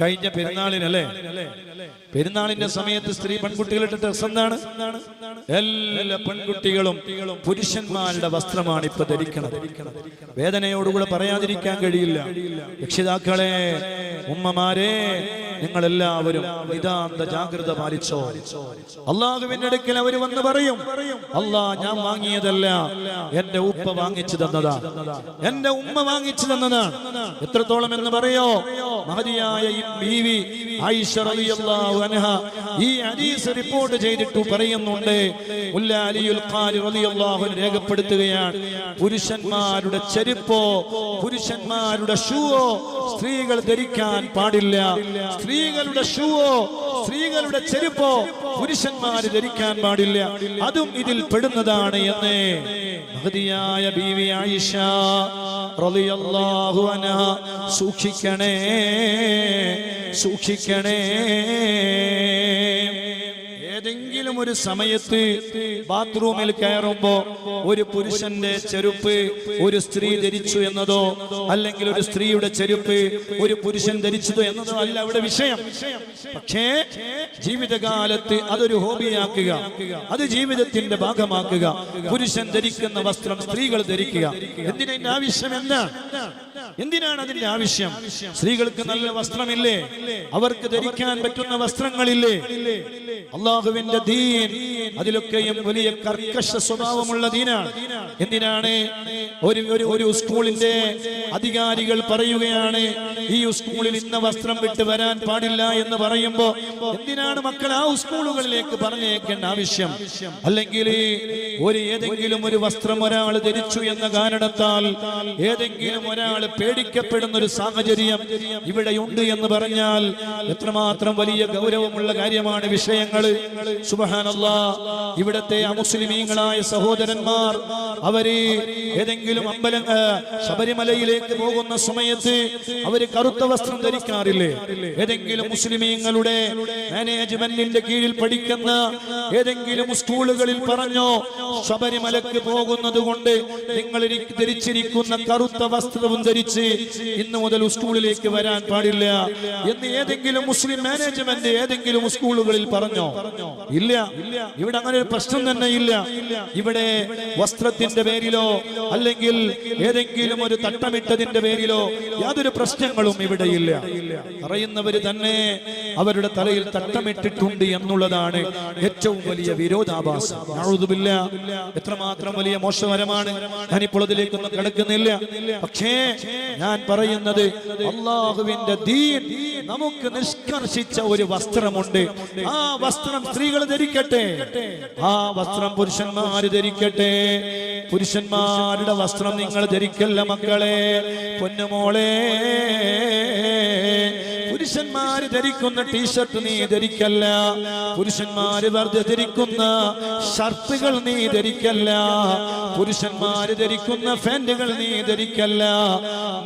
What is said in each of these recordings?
കഴിഞ്ഞ പെരുന്നാളിനല്ലേ? പെരുന്നാളിന്റെ സമയത്ത് സ്ത്രീ പെൺകുട്ടികൾ ഇട്ടിട്ട് എന്താണ് എല്ലാ പെൺകുട്ടികളും പുരുഷന്മാരുടെ വസ്ത്രമാണ് ഇപ്പൊ ധരിക്കണത്. വേദനയോടുകൂടെ പറയാതിരിക്കാൻ കഴിയില്ല. രക്ഷിതാക്കളെ ഉമ്മമാരെ നിങ്ങൾ എല്ലാവരും നിതാന്ത ജാഗ്രത പാലിച്ചോ. അള്ളാഹുവിന്റെ അടുക്കൽ അവർ വന്ന് പറയും അല്ലാ ഞാൻ വാങ്ങിയതല്ല എന്റെ ഉപ്പ വാങ്ങിച്ചു തന്നതാ. എന്റെ ഉമ്മ വാങ്ങിച്ചു തന്നതാണ് എത്രത്തോളം എന്ന് പറയോ? മഹതിയായ ബീവി ആയിഷ റളിയല്ലാഹു അൻഹ ഈ ഹദീസ് റിപ്പോർട്ട് ചെയ്തിട്ട് പറയുന്നുണ്ട് അലിയുൽ ഖാരി റളിയല്ലാഹു രേഖപ്പെടുത്തുകയാണ് പുരുഷന്മാരുടെ ചെരുപ്പോ പുരുഷന്മാരുടെ ഷൂവോ സ്ത്രീകൾ ധരിക്കാൻ പാടില്ല. സ്ത്രീകളുടെ ഷൂവോ സ്ത്രീകളുടെ ചെരുപ്പോ പുരുഷന്മാർ ധരിക്കാൻ പാടില്ല. അതും ഇതിൽ പെടുന്നതാണ് എന്ന് മഹതിയായ ബീവി ആയിഷ സൂക്ഷിക്കണേ സൂക്ഷിക്കണേ. ഏതെങ്കിലും ഒരു സമയത്ത് ബാത്റൂമിൽ കയറുമ്പോ ഒരു പുരുഷന്റെ ചെരുപ്പ് ഒരു സ്ത്രീ ധരിച്ചു എന്നതോ അല്ലെങ്കിൽ ഒരു സ്ത്രീയുടെ ചെരുപ്പ് ഒരു പുരുഷൻ ധരിച്ചതോ എന്നതോ അല്ല അവിടെ വിഷയം. പക്ഷേ ജീവിതകാലത്ത് അതൊരു ഹോബിയാക്കുക അത് ജീവിതത്തിന്റെ ഭാഗമാക്കുക. പുരുഷൻ ധരിക്കുന്ന വസ്ത്രം സ്ത്രീകൾ ധരിക്കുക. എന്തിനാവശ്യം എന്താണ്? എന്തിനാണ് അതിന്റെ ആവശ്യം? സ്ത്രീകൾക്ക് നല്ല വസ്ത്രമില്ലേ? അവർക്ക് ധരിക്കാൻ പറ്റുന്ന വസ്ത്രങ്ങളില്ലേ? അള്ളാഹുവിന്റെ ദീൻ. അതിലൊക്കെയും വലിയ കർക്കശ സ്വഭാവമുള്ള ദീനാണ്. എന്തിനാണ്? ഒരു ഒരു ഒരു സ്കൂളിന്റെ അധികാരികൾ പറയുകയാണ് ഈ സ്കൂളിൽ ഇന്ന വസ്ത്രം വിട്ട് വരാൻ പാടില്ല എന്ന് പറയുമ്പോ എന്തിനാണ് മക്കൾ ആ സ്കൂളുകളിലേക്ക് പറഞ്ഞേക്കേണ്ട ആവശ്യം? അല്ലെങ്കിൽ ഒരു ഏതെങ്കിലും ഒരു വസ്ത്രം ഒരാൾ ധരിച്ചു എന്ന കാരണത്താൽ ഏതെങ്കിലും ഒരാൾ പേടിക്കപ്പെടുന്ന ഒരു സാഹചര്യം ഇവിടെ ഉണ്ട് എന്ന് പറഞ്ഞാൽ എത്രമാത്രം വലിയ ഗൗരവമുള്ള കാര്യമാണ് വിഷയങ്ങൾ സുബഹാനല്ല ഇവിടത്തെ അമുസ്ലിമീങ്ങളായ സഹോദരന്മാർ അവർ ഏതെങ്കിലും അമ്പലം ശബരിമലയിലേക്ക് പോകുന്ന സമയത്ത് അവർ കറുത്ത വസ്ത്രം ധരിക്കാറില്ലേ? ഏതെങ്കിലും മുസ്ലിമീങ്ങളുടെ മാനേജ്മെന്റിന്റെ കീഴിൽ പഠിക്കുന്ന ഏതെങ്കിലും സ്കൂളുകളിൽ പറഞ്ഞോ ശബരിമലക്ക് പോകുന്നത് കൊണ്ട് നിങ്ങൾ ധരിച്ചിരിക്കുന്ന കറുത്ത വസ്ത്രവും ധരിച്ച് ഇന്ന് മുതൽ സ്കൂളിലേക്ക് വരാൻ പാടില്ല എന്ന് ഏതെങ്കിലും മുസ്ലിം മാനേജ്മെന്റ് ഏതെങ്കിലും സ്കൂളുകളിൽ പറഞ്ഞോ? ഇല്ല. ഇവിടെ അങ്ങനെ ഒരു പ്രശ്നം തന്നെ ഇല്ല. ഇവിടെ വസ്ത്രത്തിന്റെ പേരിലോ അല്ലെങ്കിൽ ഏതെങ്കിലും ഒരു തട്ടമിട്ടതിന്റെ പേരിലോ യാതൊരു പ്രശ്നങ്ങളും ഇവിടെ ഇല്ല. പറയുന്നവര് തന്നെ അവരുടെ തലയിൽ തട്ടമിട്ടിട്ടുണ്ട് എന്നുള്ളതാണ് ഏറ്റവും വലിയ വിരോധാഭാസം. എത്രമാത്രം വലിയ മോശകരമാണ് ഞാനിപ്പോൾ അതിലേക്കൊന്നും കിടക്കുന്നില്ല. പക്ഷേ ഞാൻ പറയുന്നത് അള്ളാഹുവിന്റെ ദീൻ നമുക്ക് നിഷ്കർഷിച്ച ഒരു വസ്ത്രമുണ്ട്. ആ വസ്ത്രം സ്ത്രീകൾ ധരിക്കട്ടെ. ആ വസ്ത്രം പുരുഷന്മാർ ധരിക്കട്ടെ. പുരുഷന്മാരുടെ വസ്ത്രം നിങ്ങൾ ധരിക്കല്ല മക്കളെ. പൊന്നുമോളെ. പുരുഷന്മാര് ധരിക്കുന്ന ടീഷർട്ട് നീ ധരിക്കല്ല. പുരുഷന്മാര് വെറുതെ ധരിക്കുന്ന ഷർട്ടുകൾ നീ ധരിക്കല്ല. പുരുഷന്മാര് ധരിക്കുന്ന ഫാന്റുകൾ നീ ധരിക്കല്ല.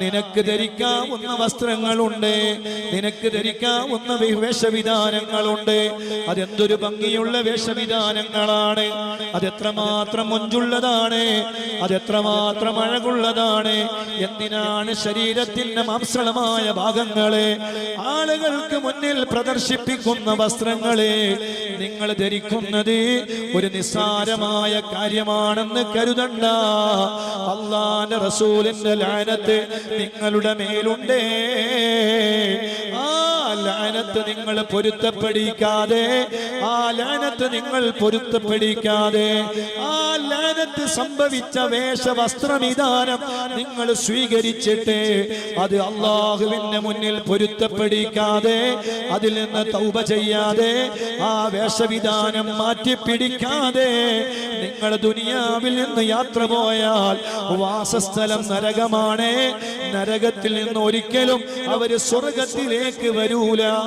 നിനക്ക് ധരിക്കാവുന്ന വസ്ത്രങ്ങളുണ്ട്. നിനക്ക് ധരിക്കാവുന്ന വേഷവിധാനങ്ങളുണ്ട്. അതെന്തൊരു ഭംഗിയുള്ള വേഷവിധാനങ്ങളാണ്. അതെത്രമാത്രം മൊഞ്ചുള്ളതാണ്. അതെത്രമാത്രം അഴകുള്ളതാണ്. എന്തിനാണ് ശരീരത്തിന്റെ മാംസളമായ ഭാഗങ്ങളെ ആളുകൾക്ക് മുന്നിൽ പ്രദർശിപ്പിക്കുന്ന വസ്ത്രങ്ങളെ നിങ്ങൾ ധരിക്കുന്നത് ഒരു നിസ്സാരമായ കാര്യമാണെന്ന് കരുതണ്ട. അള്ളാന്റെ റസൂലിന്റെ ലാനത്ത് നിങ്ങളുടെ മേലുണ്ടേ. ലാനത്ത് നിങ്ങൾ പൊരുത്തപ്പെടിക്കാതെ ആ ലാനത്ത് നിങ്ങൾ പൊരുത്തപ്പെടിക്കാതെ ആ ലാനത്ത് സംഭവിച്ച വേഷവസ്ത്രവിധാനം നിങ്ങൾ സ്വീകരിച്ചിട്ട് അത് അള്ളാഹുവിന്റെ മുന്നിൽ പൊരുത്തപ്പെടിക്കാതെ അതിൽ നിന്ന് തൗപ ചെയ്യാതെ ആ വേഷവിധാനം മാറ്റിപ്പിടിക്കാതെ നിങ്ങൾ ദുനിയാവിൽ നിന്ന് യാത്ര പോയാൽ വാസസ്ഥലം നരകമാണ്. നരകത്തിൽ നിന്ന് ഒരിക്കലും അവർ സ്വർഗത്തിലേക്ക് വരൂല.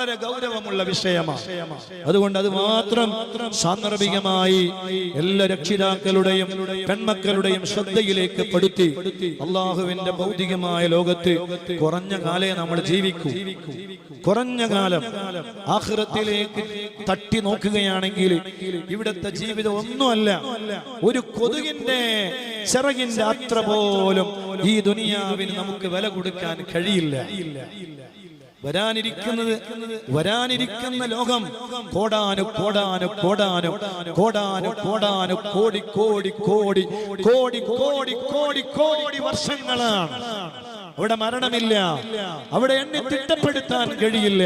വളരെ ഗൗരവമുള്ള വിഷയമാണ് അതുകൊണ്ട് അത് മാത്രം സാന്ദർഭികമായി എല്ലാ രക്ഷിതാക്കളുടെയും പെൺമക്കളുടെയും ശ്രദ്ധയിലേക്ക് പെടുത്തി അള്ളാഹുവിന്റെ ഭൗതികമായ ലോകത്ത് കുറഞ്ഞ കാലേ നമ്മൾ ജീവിക്കൂ. കുറഞ്ഞ കാലം ആഹ്റത്തിലേക്ക് തട്ടി നോക്കുകയാണെങ്കിൽ ഇവിടുത്തെ ജീവിതം ഒന്നുമല്ല ഒരു കൊതുകിന്റെ ചിറകിന്റെ അത്ര പോലും ഈ ദുനിയാവിന് നമുക്ക് വില കൊടുക്കാൻ കഴിയില്ല. വരാനിരിക്കുന്നത് വരാനിരിക്കുന്ന ലോകം. കോടാനു കോടാനു കോടാനു കോടാനു കോടാനു കോടി കോടി കോടി കോടി കോടി കോടി കോടി വർഷങ്ങളാണ്. അവിടെ മരണമില്ല. അവിടെ എന്നെ തിട്ടപ്പെടുത്താൻ കഴിയില്ല.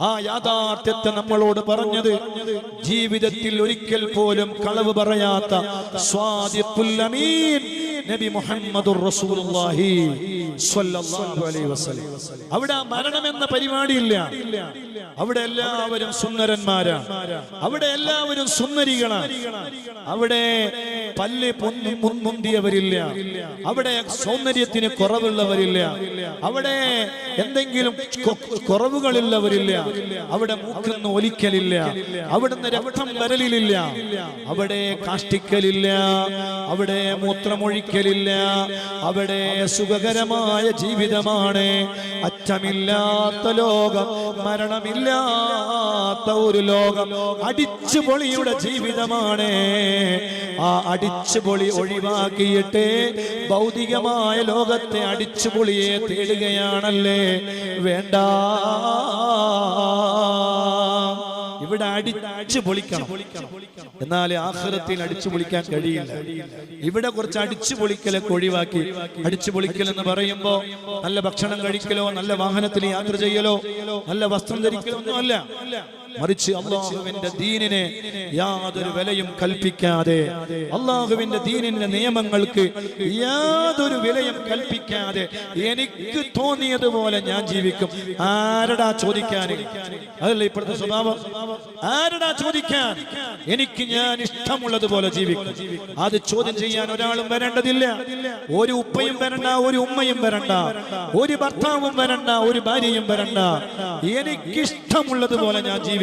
ആ യാഥാർത്ഥ്യത്തെ നമ്മളോട് പറഞ്ഞത് ജീവിതത്തിൽ ഒരിക്കൽ പോലും കളവ് പറയാത്ത സ്വാദിപ്പുല്ലമീൻ നബി മുഹമ്മദുർ റസൂലുള്ളാഹി സ്വല്ലല്ലാഹു അലൈഹി വസല്ലം. അവിടെ മരണം എന്ന പരിപാടിയില്ല. അവിടെ എല്ലാവരും സുന്ദരന്മാരാണ്. അവിടെ എല്ലാവരും സുന്ദരികളാണ്. അവിടെ പല്ല് പൊന്നി മുൻ- മുന്തിയവരില്ല. അവിടെ സൗന്ദര്യത്തിന് കുറവുള്ളവരില്ല. അവിടെ എന്തെങ്കിലും കുറവുകളുള്ളവരില്ല അവിടെ മൂക്കുന്ന ഒലിക്കലില്ല. അവിടുന്ന് രക്തം വരലില്ല അവിടെ കാഷ്ടിക്കലില്ല. അവിടെ മൂത്രമൊഴിക്കലില്ല അവിടെ സുഖകരമായ ജീവിതമാണ്. അറ്റമില്ലാത്ത ലോകം മരണമില്ലാത്ത ഒരു ലോകം അടിച്ചുപൊളിയുടെ ജീവിതമാണ്. ആ അടിച്ചുപൊളി ഒഴിവാക്കിയിട്ട് ഭൗതികമായ ലോകത്തെ അടിച്ചുപൊളിയെ തേടുകയാണല്ലേ? വേണ്ട. ഇവിടെ അടിച്ചു പൊളിക്കണം. എന്നാൽ ആഹ്റത്തിൽ അടിച്ചു പൊളിക്കാൻ കഴിയില്ല. ഇവിടെ കുറച്ച് അടിച്ചു പൊളിക്കലൊക്കെ ഒഴിവാക്കി. അടിച്ചു പൊളിക്കൽ എന്ന് പറയുമ്പോ നല്ല ഭക്ഷണം കഴിക്കലോ നല്ല വാഹനത്തിൽ യാത്ര ചെയ്യലോ നല്ല വസ്ത്രം ധരിക്കലോ ഒന്നുമല്ല. മറിച്ച് അള്ളാഹുവിന്റെ ദീനിനെ യാതൊരു വിലയും കൽപ്പിക്കാതെ അള്ളാഹുവിന്റെ ദീനിന്റെ നിയമങ്ങൾക്ക് യാതൊരു വിലയും കൽപ്പിക്കാതെ എനിക്ക് തോന്നിയതുപോലെ ഞാൻ ജീവിക്കും. ആരടാ ചോദിക്കാൻ? അതല്ല ഇപ്പോഴത്തെ സ്വഭാവം? ആരടാ ചോദിക്കാൻ? എനിക്ക് ഞാൻ ഇഷ്ടമുള്ളതുപോലെ ജീവിക്കും. അത് ചോദ്യം ചെയ്യാൻ ഒരാളും വരേണ്ടതില്ല. ഒരു ഉപ്പയും വരണ്ട ഒരു ഉമ്മയും വരണ്ട ഒരു ഭർത്താവും വരണ്ട ഒരു ഭാര്യയും വരണ്ട. എനിക്കിഷ്ടമുള്ളതുപോലെ ഞാൻ ജീവിക്കും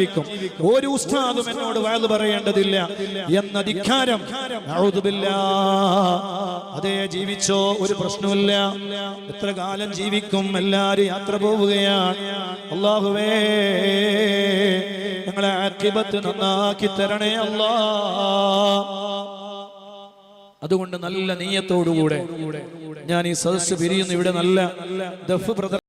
ഒരു ഉസ്താദും എന്നോട് വയത് പറയേണ്ടതില്ല എന്ന ധിക്കാരം. അതേ ജീവിച്ചോ ഒരു പ്രശ്നമില്ല എത്ര കാലം ജീവിക്കും എല്ലാരും യാത്ര പോവുകയാണ്. അള്ളാഹുവേ ഞങ്ങളെ ആക്കിബത്ത് നന്നാക്കി തരണേ അല്ലാ. അതുകൊണ്ട് നല്ല നീയത്തോടുകൂടെ ഞാൻ ഈ സദസ്സ് പിരിയുന്നു ഇവിടെ നല്ല ദഫ് പ്രദർ